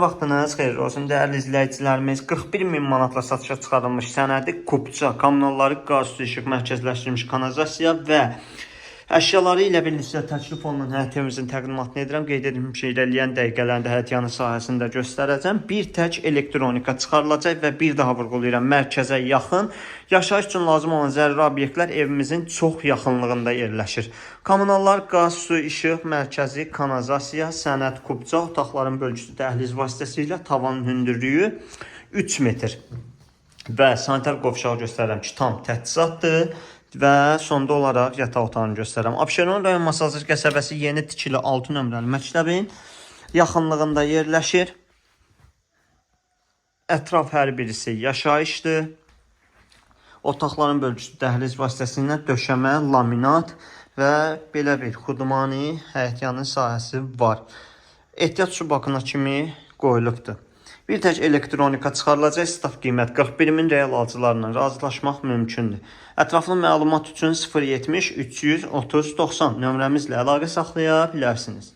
Vaxtınız xeyir olsun dəyərli izləyicilərimiz. 41 min manatla satışa çıxarılmış sənədi Kupça, kommunalları qaz su işıq mərkəzləşdirilmiş kanalizasiya və əşyaları ilə birlikdə təklif olunan həyətiyamızın təqdimatını edirəm. Qeyd edim ki, irəliyən dəqiqələrdə həyətyanı sahəsində göstərəcəm. Bir tək elektronika çıxarılacaq və bir daha vurğulayıram, mərkəzə yaxın yaşayış üçün lazım olan zəruri obyektlər evimizin çox yaxınlığında yerləşir. Kommunallar, qaz, su, işıq, mərkəzi, kanalizasiya, sənəd, kubca, otaqların bölgüsü dəhliz vasitəsilə tavanın hündürlüyü 3 metr və sanitar qovşağı göstərirəm ki, tam təchizatdır və sonda olaraq yataq otağını göstərirəm. Abşeron rayon Masazır qəsəbəsi yeni tikili 6 nömrəli məktəbin yaxınlığında yerləşir. Ətraf hər birisi yaşayışdır. Otaqların bölgüsü dəhliz vasitəsilə döşəmə, laminat və belə bir xudmani həyətyanı sahəsi var. Ehtiyat su bakına kimi qoyulubdur. Bir tək elektronika çıxarılacaq, staf qiymət 41 min real alıcılarla razılaşmaq mümkündür. Ətraflı məlumat üçün 070 330 90 nömrəmizlə əlaqə saxlaya bilərsiniz.